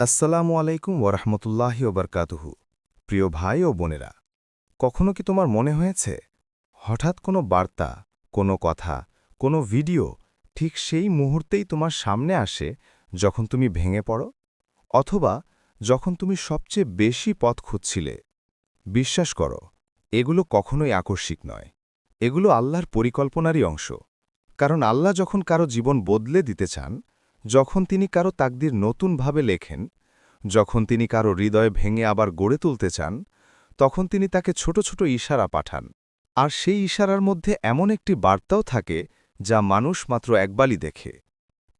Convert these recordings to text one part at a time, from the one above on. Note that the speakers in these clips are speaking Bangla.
আসসালামু আলাইকুম ওরহমতুল্লাহি ওবরকাতুহু প্রিয় ভাই ও বোনেরা, কখনো কি তোমার মনে হয়েছে, হঠাৎ কোনো বার্তা, কোনো কথা, কোনো ভিডিও ঠিক সেই মুহূর্তেই তোমার সামনে আসে যখন তুমি ভেঙে পড়ো? অথবা যখন তুমি সবচেয়ে বেশি পথ খুঁজছিলে? বিশ্বাস করো, এগুলো কখনোই আকস্মিক নয়। এগুলো আল্লাহর পরিকল্পনারই অংশ। কারণ আল্লাহ যখন কারও জীবন বদলে দিতে চান যখন তিনি কারও তাকদির নতুনভাবে লেখেন, যখন তিনি কারও হৃদয় ভেঙে আবার গড়ে তুলতে চান, তখন তিনি তাকে ছোট ছোট ইশারা পাঠান। আর সেই ইশারার মধ্যে এমন একটি বার্তাও থাকে, যা মানুষ মাত্র একবারই দেখে।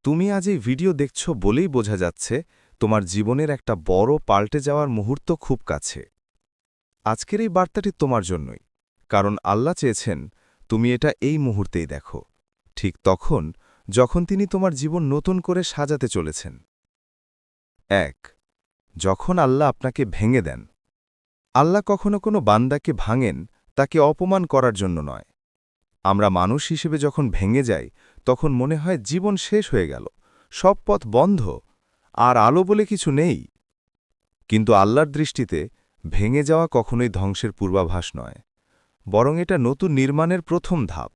তুমি আজ এই ভিডিও দেখছ বলেই বোঝা যাচ্ছে, তোমার জীবনের একটা বড় পাল্টে যাওয়ার মুহূর্ত খুব কাছে। আজকের এই বার্তাটি তোমার জন্যই, কারণ আল্লাহ চেয়েছেন, তুমি এটা এই মুহূর্তেই দেখো। ঠিক তখন যখন তিনি তোমার জীবন নতুন করে সাজাতে চলেছেন। এক, যখন আল্লাহ আপনাকে ভেঙে দেন। আল্লাহ কখনো কোনো বান্দাকে ভাঙেন, তাকে অপমান করার জন্য নয়। আমরা মানুষ হিসেবে যখন ভেঙে যাই, তখন মনে হয় জীবন শেষ হয়ে গেল, সব পথ বন্ধ, আর আলো বলে কিছু নেই। কিন্তু আল্লাহর দৃষ্টিতে ভেঙে যাওয়া কখনোই ধ্বংসের পূর্বাভাস নয়, বরং এটা নতুন নির্মাণের প্রথম ধাপ।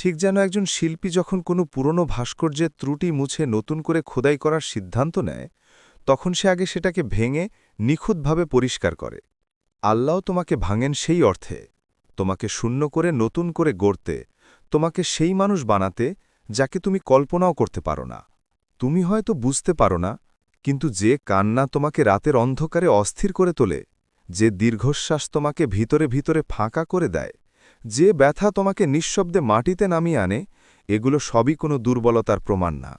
ঠিক যেন একজন শিল্পী যখন কোনো পুরনো ভাস্কর্যের ত্রুটি মুছে নতুন করে খোদাই করার সিদ্ধান্ত নেয়, তখন সে আগে সেটাকে ভেঙে নিখুঁতভাবে পরিষ্কার করে। আল্লাহ তোমাকে ভাঙেন সেই অর্থে, তোমাকে শূন্য করে নতুন করে গড়তে, তোমাকে সেই মানুষ বানাতে যাকে তুমি কল্পনাও করতে পারো না। তুমি হয়তো বুঝতে পারো না, কিন্তু যে কান্না তোমাকে রাতের অন্ধকারে অস্থির করে তোলে, যে দীর্ঘশ্বাস তোমাকে ভিতরে ভিতরে ফাঁকা করে দেয় যে ব্যথা তোমাকে নিঃশব্দে মাটিতে নামিয়ে আনে, এগুলো সবই কোনো দুর্বলতার প্রমাণ না।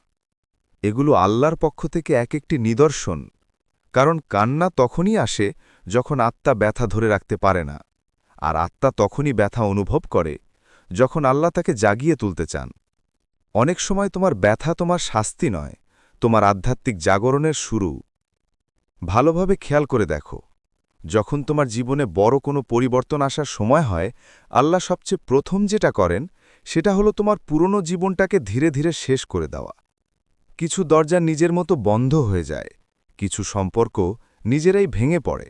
এগুলো আল্লাহর পক্ষ থেকে এক একটি নিদর্শন, কারণ কান্না তখনই আসে যখন আত্মা ব্যথা ধরে রাখতে পারে না, আর আত্মা তখনই ব্যথা অনুভব করে যখন আল্লাহ তাকে জাগিয়ে তুলতে চান। অনেক সময় তোমার ব্যথা তোমার শাস্তি নয়, তোমার আধ্যাত্মিক জাগরণের শুরু। ভালোভাবে খেয়াল করে দেখো। যখন তোমার জীবনে বড় কোনো পরিবর্তন আসার সময় হয়, আল্লাহ সবচেয়ে প্রথম যেটা করেন, সেটা হলো তোমার পুরনো জীবনটাকে ধীরে ধীরে শেষ করে দেওয়া। কিছু দরজা নিজের মতো বন্ধ হয়ে যায়, কিছু সম্পর্ক নিজেরাই ভেঙে পড়ে,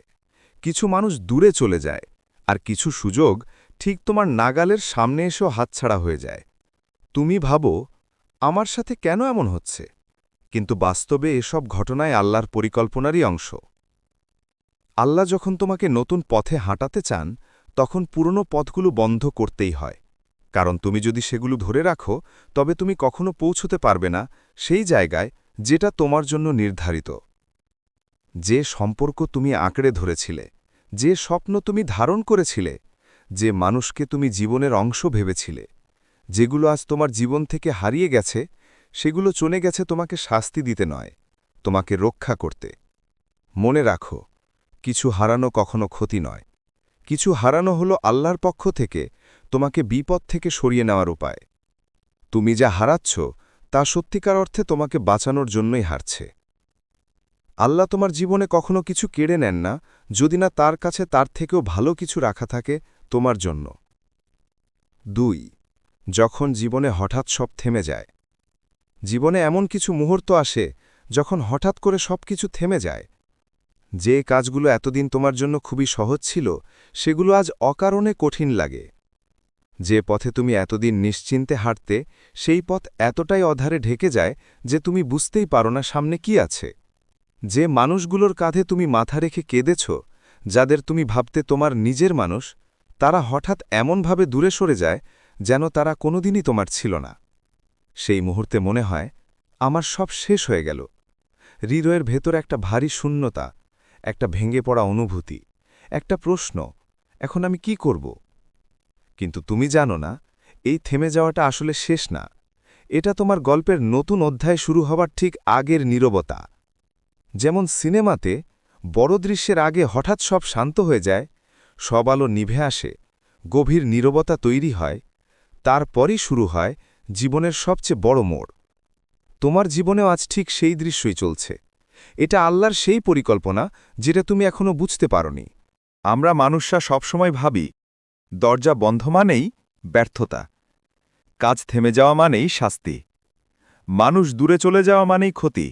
কিছু মানুষ দূরে চলে যায়, আর কিছু সুযোগ ঠিক তোমার নাগালের সামনে এসেও হাতছাড়া হয়ে যায়। তুমি ভাবো, আমার সাথে কেন এমন হচ্ছে? কিন্তু বাস্তবে এসব ঘটনায় আল্লাহর পরিকল্পনারই অংশ। আল্লাহ যখন তোমাকে নতুন পথে হাঁটাতে চান, তখন পুরনো পথগুলো বন্ধ করতেই হয়। কারণ তুমি যদি সেগুলো ধরে রাখো, তবে তুমি কখনো পৌঁছতে পারবে না সেই জায়গায় যেটা তোমার জন্য নির্ধারিত। যে সম্পর্ক তুমি আঁকড়ে ধরেছিলে, যে স্বপ্ন তুমি ধারণ করেছিলে, যে মানুষকে তুমি জীবনের অংশ ভেবেছিলে, যেগুলো আজ তোমার জীবন থেকে হারিয়ে গেছে, সেগুলো চলে গেছে তোমাকে শাস্তি দিতে নয়, তোমাকে রক্ষা করতে। মনে রাখো কিছু হারানো কখনো ক্ষতি নয়। কিছু হারানো হলো আল্লাহর পক্ষ থেকে তোমাকে বিপদ থেকে সরিয়ে নেওয়ার উপায়। তুমি যা হারাচ্ছ, তা সত্যিকার অর্থে তোমাকে বাঁচানোর জন্যই হারছে। আল্লাহ তোমার জীবনে কখনো কিছু কেড়ে নেন না, যদি না তার কাছে তার থেকেও ভালো কিছু রাখা থাকে তোমার জন্য। দুই, যখন জীবনে হঠাৎ সব থেমে যায়। জীবনে এমন কিছু মুহূর্ত আসে, যখন হঠাৎ করে সব কিছু থেমে যায় যে কাজগুলো এতদিন তোমার জন্য খুবই সহজ ছিল, সেগুলো আজ অকারণে কঠিন লাগে। যে পথে তুমি এতদিন নিশ্চিন্তে হাঁটতে, সেই পথ এতটাই অধারে ঢেকে যায় যে তুমি বুঝতেই পারো না সামনে কি আছে। যে মানুষগুলোর কাঁধে তুমি মাথা রেখে কেঁদেছ, যাদের তুমি ভাবতে তোমার নিজের মানুষ, তারা হঠাৎ এমনভাবে দূরে সরে যায় যেন তারা কোনোদিনই তোমার ছিল না। সেই মুহূর্তে মনে হয়, আমার সব শেষ হয়ে গেল। হৃদয়ের ভেতর একটা ভারী শূন্যতা একটা ভেঙে পড়া অনুভূতি, একটা প্রশ্ন, এখন আমি কি করব? কিন্তু তুমি জানো না, এই থেমে যাওয়াটা আসলে শেষ না। এটা তোমার গল্পের নতুন অধ্যায় শুরু হবার ঠিক আগের নীরবতা। যেমন সিনেমাতে বড় দৃশ্যের আগে হঠাৎ সব শান্ত হয়ে যায়, সব আলো নিভে আসে, গভীর নীরবতা তৈরি হয়, তারপরই শুরু হয় জীবনের সবচেয়ে বড় মোড়। তোমার জীবনেও আজ ঠিক সেই দৃশ্যই চলছে। এটা আল্লাহর সেই পরিকল্পনা যেটা তুমি এখনও বুঝতে পারনি। আমরা মানুষরা সবসময় ভাবি, দরজা বন্ধ মানেই ব্যর্থতা, কাজ থেমে যাওয়া মানেই শাস্তি, মানুষ দূরে চলে যাওয়া মানেই ক্ষতি।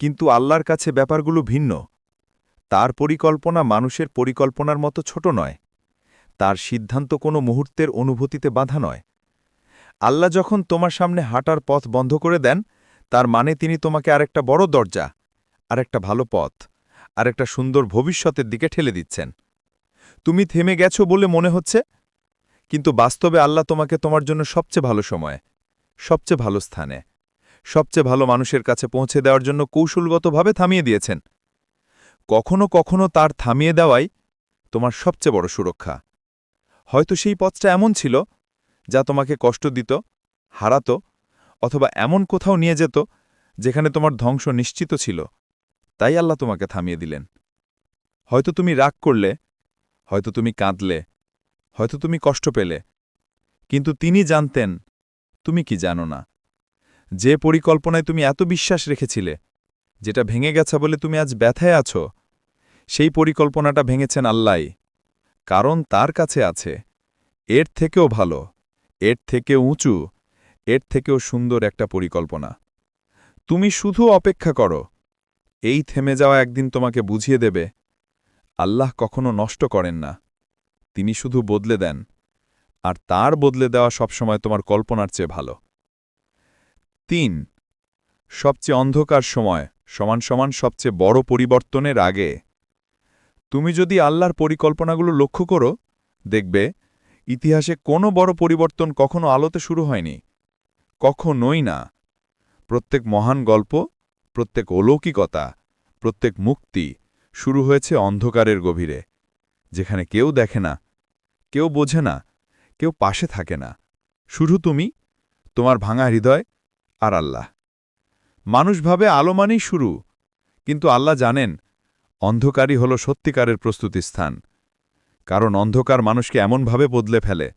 কিন্তু আল্লাহর কাছে ব্যাপারগুলো ভিন্ন। তার পরিকল্পনা মানুষের পরিকল্পনার মতো ছোট নয়, তার সিদ্ধান্ত কোনো মুহূর্তের অনুভূতিতে বাধা নয়। আল্লাহ যখন তোমার সামনে হাঁটার পথ বন্ধ করে দেন, তার মানে তিনি তোমাকে আরেকটা বড় দরজা আরেকটা ভালো পথ, আরেকটা সুন্দর ভবিষ্যতের দিকে ঠেলে দিচ্ছেন। তুমি থেমে গেছো বলে মনে হচ্ছে? কিন্তু বাস্তবে আল্লাহ তোমাকে তোমার জন্য সবচেয়ে ভালো সময়, সবচেয়ে ভালো স্থানে, সবচেয়ে ভালো মানুষের কাছে পৌঁছে দেওয়ার জন্য কৌশলগতভাবে থামিয়ে দিয়েছেন। কখনো কখনো তার থামিয়ে দেওয়াই তোমার সবচেয়ে বড় সুরক্ষা। হয়তো সেই পথটা এমন ছিল যা তোমাকে কষ্ট দিত, হারাতো, অথবা এমন কোথাও নিয়ে যেত যেখানে তোমার ধ্বংস নিশ্চিত ছিল। তাই আল্লাহ তোমাকে থামিয়ে দিলেন। হয়তো তুমি রাগ করলে, হয়তো তুমি কাঁদলে, হয়তো তুমি কষ্ট পেলে, কিন্তু তিনি জানতেন, তুমি কি জানো না। যে পরিকল্পনায় তুমি এত বিশ্বাস রেখেছিলে, যেটা ভেঙে গেছে বলে তুমি আজ ব্যথায় আছো, সেই পরিকল্পনাটা ভেঙেছেন আল্লাই কারণ তার কাছে আছে, এর থেকেও ভালো, এর থেকেও উঁচু, এর থেকেও সুন্দর একটা পরিকল্পনা। তুমি শুধু অপেক্ষা করো এই থেমে যাওয়া একদিন তোমাকে বুঝিয়ে দেবে, আল্লাহ কখনো নষ্ট করেন না। তিনি শুধু বদলে দেন, আর তার বদলে দেওয়া সবসময় তোমার কল্পনার চেয়ে ভালো। তিন, সবচেয়ে অন্ধকার সময় সমান সমান সবচেয়ে বড় পরিবর্তনের আগে, তুমি যদি আল্লাহর পরিকল্পনাগুলো লক্ষ্য করো, দেখবে ইতিহাসে কোনো বড় পরিবর্তন কখনো আলোতে শুরু হয়নি, কখনোই না। প্রত্যেক মহান গল্প প্রত্যেক অলৌকিকতা, প্রত্যেক মুক্তি শুরু হয়েছে অন্ধকারের গভীরে, যেখানে কেউ দেখে না, কেউ বোঝে না, কেউ পাশে থাকে না। শুধু তুমি, তোমার ভাঙা হৃদয় আর আল্লাহ। মানুষ ভাবে আলো মানেই শুরু, কিন্তু আল্লাহ জানেন অন্ধকারই হল সত্যিকারের প্রস্তুতি স্থান। কারণ অন্ধকার মানুষকে এমনভাবে বদলে ফেলে,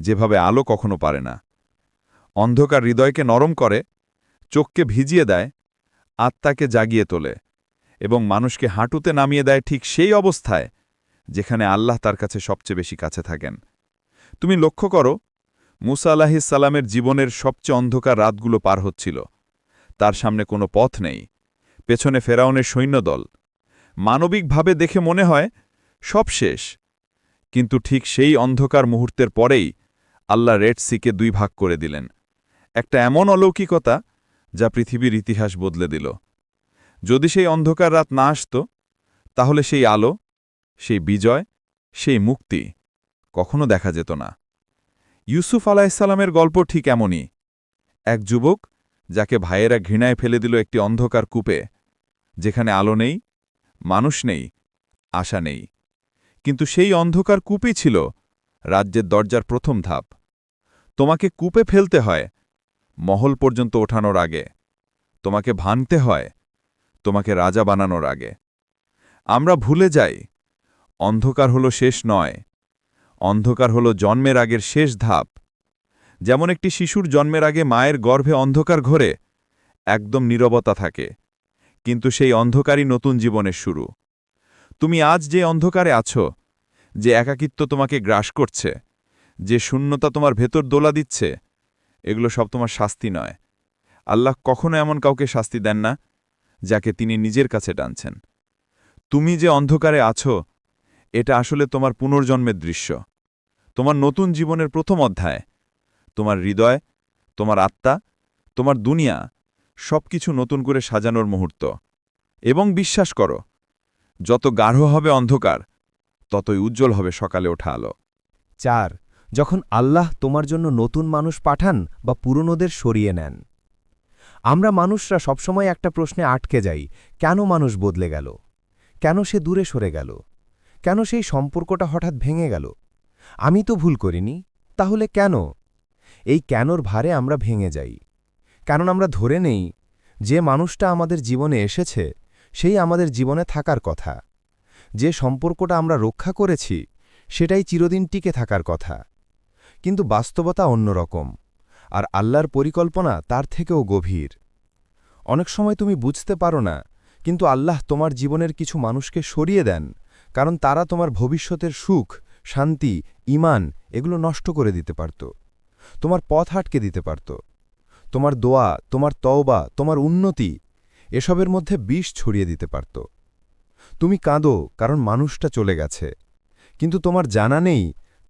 যেভাবে আলো কখনো পারে না। অন্ধকার হৃদয়কে নরম করে, চোখকে ভিজিয়ে দেয় আত্মাকে জাগিয়ে তোলে এবং মানুষকে হাঁটুতে নামিয়ে দেয় ঠিক সেই অবস্থায় যেখানে আল্লাহ তার কাছে সবচেয়ে বেশি কাছে থাকেন। তুমি লক্ষ্য করো, মুসা আলাহিসাল্লামের জীবনের সবচেয়ে অন্ধকার রাতগুলো পার হচ্ছিল। তার সামনে কোনো পথ নেই। পেছনে ফেরাউনের সৈন্যদল। মানবিকভাবে দেখে মনে হয়, সব শেষ। কিন্তু ঠিক সেই অন্ধকার মুহূর্তের পরেই আল্লাহ রেড সিকে দুই ভাগ করে দিলেন। একটা এমন অলৌকিকতা যা পৃথিবীর ইতিহাস বদলে দিল। যদি সেই অন্ধকার রাত না আসত, তাহলে সেই আলো, সেই বিজয়, সেই মুক্তি কখনো দেখা যেত না। ইউসুফ আলাহিসাল্লামের গল্প ঠিক এমনই। এক যুবক, যাকে ভাইয়েরা ঘৃণায় ফেলে দিল একটি অন্ধকার কূপে, যেখানে আলো নেই, মানুষ নেই, আশা নেই। কিন্তু সেই অন্ধকার কূপই ছিল রাজ্যের দরজার প্রথম ধাপ। তোমাকে কূপে ফেলতে হয় মহল পর্যন্ত ওঠানোর আগে। তোমাকে ভানতে হয়, তোমাকে রাজা বানানোর আগে। আমরা ভুলে যাই, অন্ধকার হলো শেষ নয়, অন্ধকার হলো জন্মের আগের শেষ ধাপ। যেমন একটি শিশুর জন্মের আগে মায়ের গর্ভে অন্ধকার ঘরে, একদম নীরবতা থাকে। কিন্তু সেই অন্ধকারই নতুন জীবনের শুরু। তুমি আজ যে অন্ধকারে আছো, যে একাকিত্ব তোমাকে গ্রাস করছে, যে শূন্যতা তোমার ভেতর দোলা দিচ্ছে এগুলো সব তোমার শাস্তি নয়। আল্লাহ কখনো এমন কাউকে শাস্তি দেন না, যাকে তিনি নিজের কাছে টানছেন। তুমি যে অন্ধকারে আছো, এটা আসলে তোমার পুনর্জন্মের দৃশ্য। তোমার নতুন জীবনের প্রথম অধ্যায়, তোমার হৃদয়, তোমার আত্মা, তোমার দুনিয়া সব কিছু নতুন করে সাজানোর মুহূর্ত। এবং বিশ্বাস করো, যত গাঢ় হবে অন্ধকার, ততই উজ্জ্বল হবে সকালে ওঠা আলো। চার যখন আল্লাহ তোমার জন্য নতুন মানুষ পাঠান বা পুরনোদের সরিয়ে নেন। আমরা মানুষরা সবসময় একটা প্রশ্নে আটকে যাই, কেন মানুষ বদলে গেল? কেন সে দূরে সরে গেল? কেন সেই সম্পর্কটা হঠাৎ ভেঙে গেল? আমি তো ভুল করিনি, তাহলে কেন? এই কেনর ভারে আমরা ভেঙে যাই। কারণ আমরা ধরে নেই, যে মানুষটা আমাদের জীবনে এসেছে, সেই আমাদের জীবনে থাকার কথা। যে সম্পর্কটা আমরা রক্ষা করেছি, সেটাই চিরদিন টিকে থাকার কথা। কিন্তু বাস্তবতা অন্যরকম আর আল্লাহর পরিকল্পনা তার থেকেও গভীর। অনেক সময় তুমি বুঝতে পারো না, কিন্তু আল্লাহ তোমার জীবনের কিছু মানুষকে সরিয়ে দেন, কারণ তারা তোমার ভবিষ্যতের সুখ, শান্তি ইমান এগুলো নষ্ট করে দিতে পারত। তোমার পথ আটকে দিতে পারত। তোমার দোয়া, তোমার তওবা, তোমার উন্নতি এসবের মধ্যে বিষ ছড়িয়ে দিতে পারত। তুমি কাঁদো কারণ মানুষটা চলে গেছে, কিন্তু তোমার জানা নেই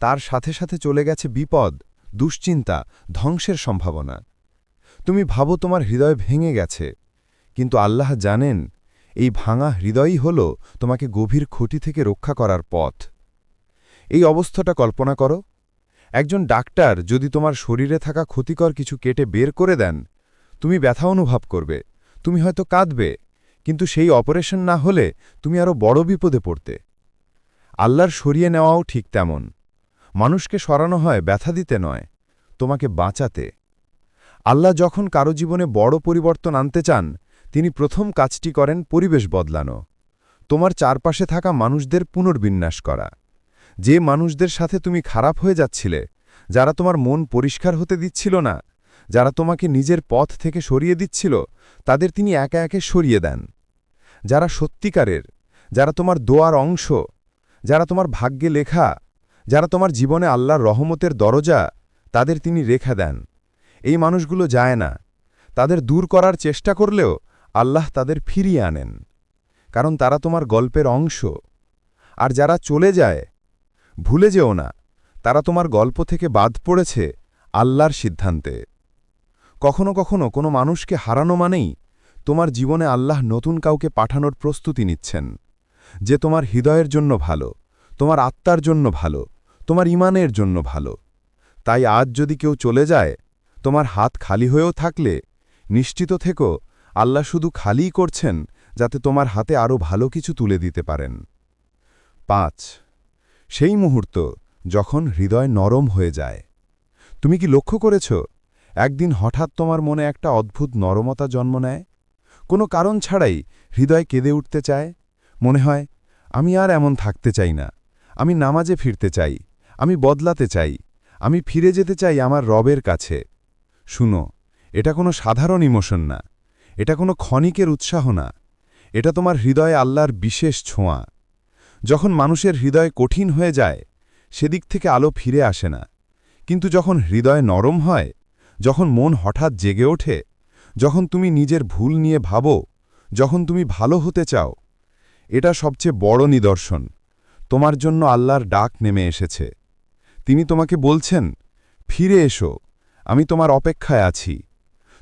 তার সাথে সাথে চলে গেছে বিপদ, দুশ্চিন্তা, ধ্বংসের সম্ভাবনা। তুমি ভাবো তোমার হৃদয় ভেঙে গেছে, কিন্তু আল্লাহ জানেন, এই ভাঙা হৃদয়ই হল তোমাকে গভীর ক্ষতি থেকে রক্ষা করার পথ। এই অবস্থাটা কল্পনা করো, একজন ডাক্তার যদি তোমার শরীরে থাকা ক্ষতিকর কিছু কেটে বের করে দেন, তুমি ব্যথা অনুভব করবে, তুমি হয়তো কাঁদবে, কিন্তু সেই অপারেশন না হলে তুমি আরও বড় বিপদে পড়তে। আল্লাহর সরিয়ে নেওয়াও ঠিক তেমন। মানুষকে সরানো হয়, ব্যথা দিতে নয়, তোমাকে বাঁচাতে। আল্লাহ যখন কারও জীবনে বড় পরিবর্তন আনতে চান, তিনি প্রথম কাজটি করেন পরিবেশ বদলানো, তোমার চারপাশে থাকা মানুষদের পুনর্বিন্যাস করা। যে মানুষদের সাথে তুমি খারাপ হয়ে যাচ্ছিলে, যারা তোমার মন পরিষ্কার হতে দিচ্ছিল না, যারা তোমাকে নিজের পথ থেকে সরিয়ে দিচ্ছিল, তাদের তিনি একে একে সরিয়ে দেন। যারা সত্যিকারের, যারা তোমার দোয়ার অংশ, যারা তোমার ভাগ্যে লেখা যারা তোমার জীবনে আল্লাহর রহমতের দরজা, তাদের তিনি রেখা দেন। এই মানুষগুলো যায় না। তাদের দূর করার চেষ্টা করলেও আল্লাহ তাদের ফিরিয়ে আনেন। কারণ তারা তোমার গল্পের অংশ। আর যারা চলে যায়, ভুলে যেও না, তারা তোমার গল্প থেকে বাদ পড়েছে আল্লাহর সিদ্ধান্তে। কখনো কখনো কোনো মানুষকে হারানো মানেই তোমার জীবনে আল্লাহ নতুন কাউকে পাঠানোর প্রস্তুতি নিচ্ছেন, যে তোমার হৃদয়ের জন্য ভালো, তোমার আত্মার জন্য ভালো। তোমার ইমানের জন্য ভালো। তাই আজ যদি কেউ চলে যায়, তোমার হাত খালি হয়েও থাকলে, নিশ্চিত থেকো, আল্লাহ শুধু খালিই করছেন, যাতে তোমার হাতে আরও ভালো কিছু তুলে দিতে পারেন। পাঁচ, সেই মুহূর্ত যখন হৃদয় নরম হয়ে যায়। তুমি কি লক্ষ্য করেছ, একদিন হঠাৎ তোমার মনে একটা অদ্ভুত নরমতা জন্ম নেয়? কোনো কারণ ছাড়াই হৃদয় কেঁদে উঠতে চায়? মনে হয়, আমি আর এমন থাকতে চাই না। আমি নামাজে ফিরতে চাই। আমি বদলাতে চাই। আমি ফিরে যেতে চাই আমার রবের কাছে। শুনো, এটা কোনো সাধারণ ইমোশন না। এটা কোনো ক্ষণিকের উৎসাহ না। এটা তোমার হৃদয়ে আল্লাহর বিশেষ ছোঁয়া। যখন মানুষের হৃদয় কঠিন হয়ে যায়, সেদিক থেকে আলো ফিরে আসে না। কিন্তু যখন হৃদয় নরম হয়, যখন মন হঠাৎ জেগে ওঠে, যখন তুমি নিজের ভুল নিয়ে ভাবো, যখন তুমি ভালো হতে চাও, এটা সবচেয়ে বড় নিদর্শন। তোমার জন্য আল্লাহর ডাক নেমে এসেছে। তিনি তোমাকে বলছেন, ফিরে এসো, আমি তোমার অপেক্ষায় আছি।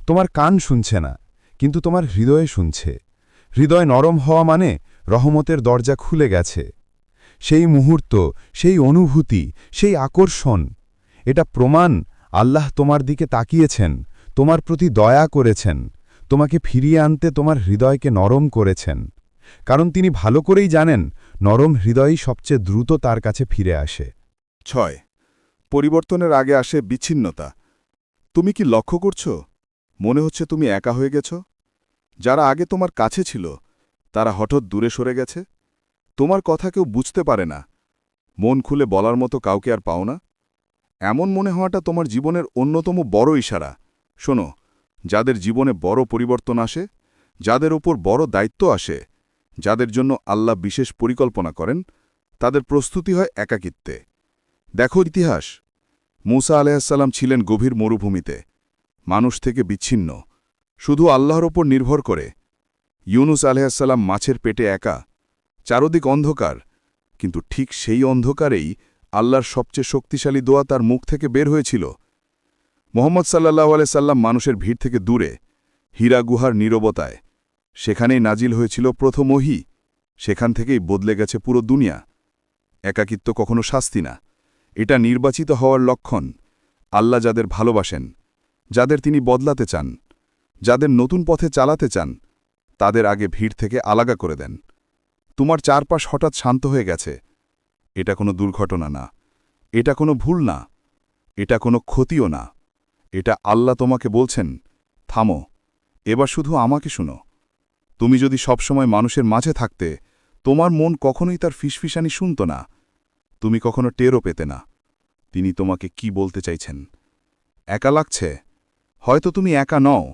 তোমার কান শুনছে না, কিন্তু তোমার হৃদয়ে শুনছে। হৃদয় নরম হওয়া মানে রহমতের দরজা খুলে গেছে। সেই মুহূর্ত, সেই অনুভূতি, সেই আকর্ষণ, এটা প্রমাণ আল্লাহ তোমার দিকে তাকিয়েছেন, তোমার প্রতি দয়া করেছেন, তোমাকে ফিরিয়ে আনতে তোমার হৃদয়কে নরম করেছেন। কারণ তিনি ভালো করেই জানেন, নরম হৃদয়ই সবচেয়ে দ্রুত তার কাছে ফিরে আসে। ছয় পরিবর্তনের আগে আসে বিচ্ছিন্নতা। তুমি কি লক্ষ্য করছ? মনে হচ্ছে তুমি একা হয়ে গেছ। যারা আগে তোমার কাছে ছিল, তারা হঠাৎ দূরে সরে গেছে। তোমার কথা কেউ বুঝতে পারে না। মন খুলে বলার মতো কাউকে আর পাও না। এমন মনে হওয়াটা তোমার জীবনের অন্যতম বড় ইশারা। শোনো, যাদের জীবনে বড় পরিবর্তন আসে, যাদের ওপর বড় দায়িত্ব আসে, যাদের জন্য আল্লাহ বিশেষ পরিকল্পনা করেন, তাদের প্রস্তুতি হয় একাকিত্বে। দেখো ইতিহাস। মুসা আলাইসাল্লাম ছিলেন গভীর মরুভূমিতে। মানুষ থেকে বিচ্ছিন্ন। শুধু আল্লাহর ওপর নির্ভর করে। ইউনুস আলাইসাল্লাম মাছের পেটে একা। চারদিক অন্ধকার। কিন্তু ঠিক সেই অন্ধকারেই আল্লাহর সবচেয়ে শক্তিশালী দোয়া তার মুখ থেকে বের হয়েছিল। মোহাম্মদ সাল্লাহ সাল্লাম মানুষের ভিড় থেকে দূরে, হীরা গুহার নীরবতায়। সেখানেই নাজিল হয়েছিল প্রথম ওহি। সেখান থেকেই বদলে গেছে পুরো দুনিয়া। একাকিত্ব কখনো শাস্তি না। এটা নির্বাচিত হওয়ার লক্ষণ। আল্লাহ যাদের ভালোবাসেন, যাদের তিনি বদলাতে চান, যাদের নতুন পথে চালাতে চান, তাদের আগে ভিড় থেকে আলাগা করে দেন। তোমার চারপাশ হঠাৎ শান্ত হয়ে গেছে। এটা কোনো দুর্ঘটনা না। এটা কোনো ভুল না। এটা কোনো ক্ষতিও না। এটা আল্লাহ তোমাকে বলছেন, থামো। এবার শুধু আমাকে শুনো। তুমি যদি সবসময় মানুষের মাঝে থাকতে, তোমার মন কখনোই তার ফিসফিসানি শুনত না। তুমি কখনো টেরও পেতে না। তিনি তোমাকে কি বলতে চাইছেন? একা লাগছে? হয়তো তুমি একা নও,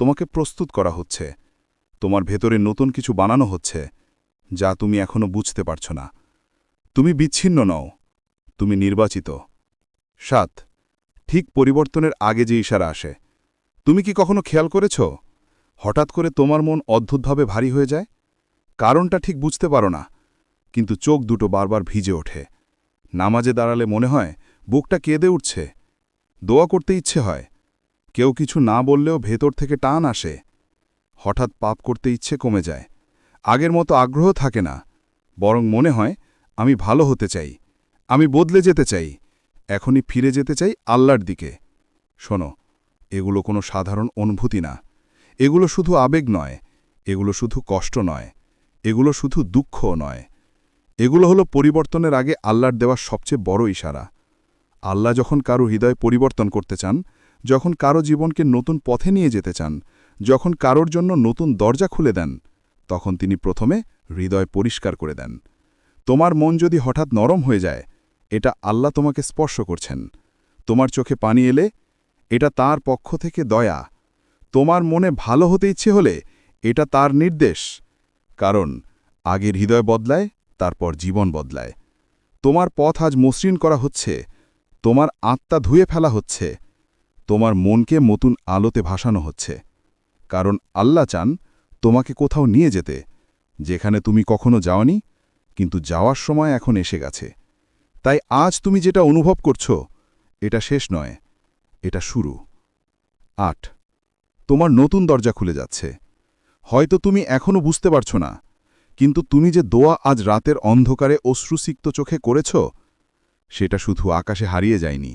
তোমাকে প্রস্তুত করা হচ্ছে। তোমার ভেতরে নতুন কিছু বানানো হচ্ছে, যা তুমি এখনও বুঝতে পারছ না। তুমি বিচ্ছিন্ন নও, তুমি নির্বাচিত। সাত, ঠিক পরিবর্তনের আগে যে ইশারা আসে। তুমি কি কখনো খেয়াল করেছ? হঠাৎ করে তোমার মন অদ্ভুতভাবে ভারী হয়ে যায়? কারণটা ঠিক বুঝতে পারো না, কিন্তু চোখ দুটো বারবার ভিজে ওঠে। নামাজে দাঁড়ালে মনে হয় বুকটা কেঁদে উঠছে। দোয়া করতে ইচ্ছে হয়। কেউ কিছু না বললেও ভেতর থেকে টান আসে। হঠাৎ পাপ করতে ইচ্ছে কমে যায়। আগের মতো আগ্রহ থাকে না। বরং মনে হয়, আমি ভালো হতে চাই। আমি বদলে যেতে চাই। এখনই ফিরে যেতে চাই আল্লাহর দিকে। শোনো, এগুলো কোনো সাধারণ অনুভূতি না। এগুলো শুধু আবেগ নয়। এগুলো শুধু কষ্ট নয়। এগুলো শুধু দুঃখও নয়। এগুলো হলো পরিবর্তনের আগে আল্লাহর দেওয়া সবচেয়ে বড় ইশারা। আল্লাহ যখন কারও হৃদয় পরিবর্তন করতে চান, যখন কারও জীবনকে নতুন পথে নিয়ে যেতে চান, যখন কারোর জন্য নতুন দরজা খুলে দেন, তখন তিনি প্রথমে হৃদয় পরিষ্কার করে দেন। তোমার মন যদি হঠাৎ নরম হয়ে যায়, এটা আল্লাহ তোমাকে স্পর্শ করছেন। তোমার চোখে পানি এলে, এটা তার পক্ষ থেকে দয়া। তোমার মনে ভালো হতে ইচ্ছে হলে, এটা তার নির্দেশ। কারণ, আগের হৃদয় বদলায় তারপর জীবন বদলায়। তোমার পথ আজ মসৃণ করা হচ্ছে, তোমার আত্মা ধুয়ে ফেলা হচ্ছে, তোমার মনকে নতুন আলোতে ভাসানো হচ্ছে। কারণ আল্লাহ চান তোমাকে কোথাও নিয়ে যেতে, যেখানে তুমি কখনো যাওনি, কিন্তু যাওয়ার সময় এখন এসে গেছে। তাই আজ তুমি যেটা অনুভব করছ, এটা শেষ নয়, এটা শুরু। আট, তোমার নতুন দরজা খুলে যাচ্ছে। হয়তো তুমি এখনও বুঝতে পারছ না কিন্তু তুমি যে দোয়া আজ রাতের অন্ধকারে অশ্রুসিক্ত চোখে করেছ, সেটা শুধু আকাশে হারিয়ে যায়নি।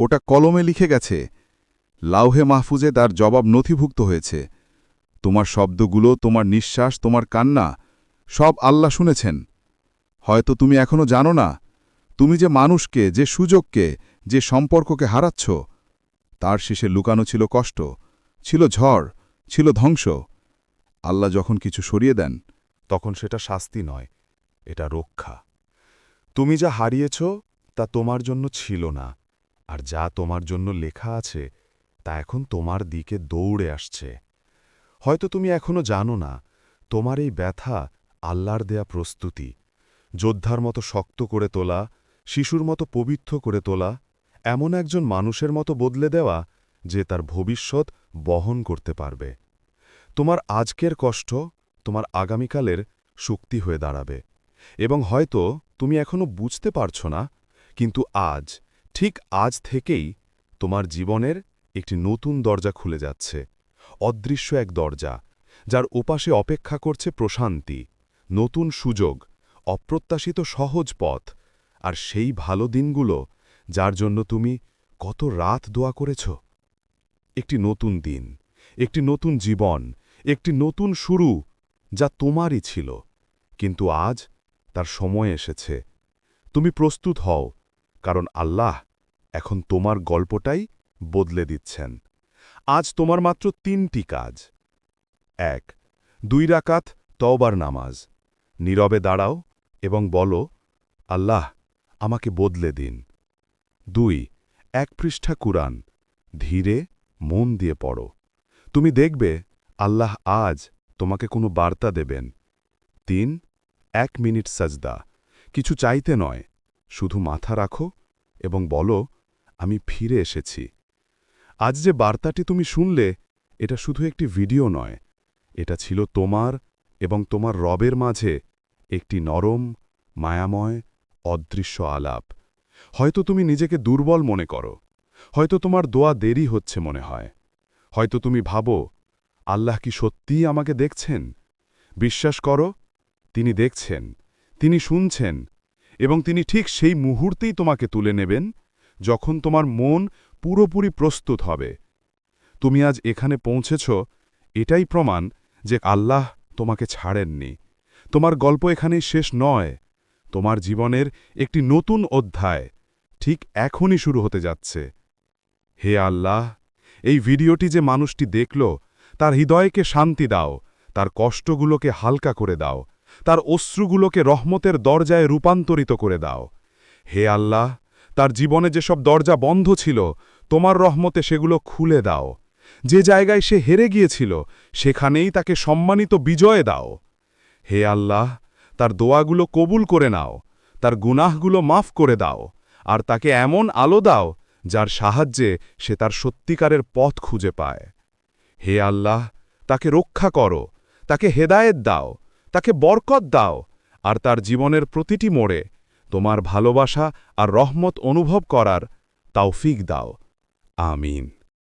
ওটা কলমে লিখে গেছে, লাউহে মাহফুজে তার জবাব নথিভুক্ত হয়েছে। তোমার শব্দগুলো, তোমার নিঃশ্বাস, তোমার কান্না, সব আল্লাহ শুনেছেন। হয়তো তুমি এখনও জানো না, তুমি যে মানুষকে, যে সুযোগকে, যে সম্পর্ককে হারাচ্ছ, তার শেষে লুকানো ছিল কষ্ট, ছিল ঝড়, ছিল ধ্বংস। আল্লাহ যখন কিছু সরিয়ে দেন তখন সেটা শাস্তি নয়, এটা রক্ষা। তুমি যা হারিয়েছ, তা তোমার জন্য ছিল না, আর যা তোমার জন্য লেখা আছে, তা এখন তোমার দিকে দৌড়ে আসছে। হয়তো তুমি এখনও জানো না, তোমার এই ব্যথা আল্লাহর দেয়া প্রস্তুতি, যোদ্ধার মতো শক্ত করে তোলা, শিশুর মতো পবিত্র করে তোলা, এমন একজন মানুষের মতো বদলে দেওয়া যে তার ভবিষ্যৎ বহন করতে পারবে। তোমার আজকের কষ্ট তোমার আগামীকালের শক্তি হয়ে দাঁড়াবে। এবং হয়তো তুমি এখনও বুঝতে পারছ না, কিন্তু আজ, ঠিক আজ থেকেই তোমার জীবনের একটি নতুন দরজা খুলে যাচ্ছে। অদৃশ্য এক দরজা, যার ওপাশে অপেক্ষা করছে প্রশান্তি, নতুন সুযোগ, অপ্রত্যাশিত সহজ পথ, আর সেই ভালো দিনগুলো যার জন্য তুমি কত রাত দোয়া করেছ। একটি নতুন দিন, একটি নতুন জীবন, একটি নতুন শুরু যা তোমারই ছিল, কিন্তু আজ তার সময় এসেছে। তুমি প্রস্তুত হও, কারণ আল্লাহ এখন তোমার গল্পটাই বদলে দিচ্ছেন। আজ তোমার মাত্র তিনটি কাজ। এক, দুই রাকাত তওবার নামাজ। নীরবে দাঁড়াও এবং বলো, আল্লাহ, আমাকে বদলে দিন। দুই, এক পৃষ্ঠা কুরআন, ধীরে মন দিয়ে পড়ো। তুমি দেখবে, আল্লাহ আজ তোমাকে কোনো বার্তা দেবেন। তিন, এক মিনিট সাজদা। কিছু চাইতে নয়, শুধু মাথা রাখো এবং বলো, আমি ফিরে এসেছি। আজ যে বার্তাটি তুমি শুনলে, এটা শুধু একটি ভিডিও নয়, এটা ছিল তোমার এবং তোমার রবের মাঝে একটি নরম, মায়াময়, অদৃশ্য আলাপ। হয়তো তুমি নিজেকে দুর্বল মনে করো, হয়তো তোমার দোয়া দেরি হচ্ছে মনে হয়, হয়তো তুমি ভাবো আল্লাহ কি সত্যিই আমাকে দেখছেন? বিশ্বাস করো, তিনি দেখছেন, তিনি শুনছেন, এবং তিনি ঠিক সেই মুহূর্তেই তোমাকে তুলে নেবেন, যখন তোমার মন পুরোপুরি প্রস্তুত হবে। তুমি আজ এখানে পৌঁছেছ, এটাই প্রমাণ যে আল্লাহ তোমাকে ছাড়েননি। তোমার গল্প এখানেই শেষ নয়, তোমার জীবনের একটি নতুন অধ্যায় ঠিক এখনই শুরু হতে যাচ্ছে। হে আল্লাহ, এই ভিডিওটি যে মানুষটি দেখল তার হৃদয়কে শান্তি দাও, তার কষ্টগুলোকে হালকা করে দাও, তার অশ্রুগুলোকে রহমতের দরজায় রূপান্তরিত করে দাও। হে আল্লাহ, তার জীবনে যেসব দরজা বন্ধ ছিল, তোমার রহমতে সেগুলো খুলে দাও। যে জায়গায় সে হেরে গিয়েছিল, সেখানেই তাকে সম্মানিত বিজয় দাও। হে আল্লাহ, তার দোয়াগুলো কবুল করে নাও, তার গুনাহগুলো মাফ করে দাও, আর তাকে এমন আলো দাও, যার সাহায্যে সে তার সত্যিকারের পথ খুঁজে পায়। হে আল্লাহ, তাকে রক্ষা করো, তাকে হেদায়েত দাও, তাকে বরকত দাও, আর তার জীবনের প্রতিটি মোড়ে তোমার ভালোবাসা আর রহমত অনুভব করার তাওফিক দাও। আমিন।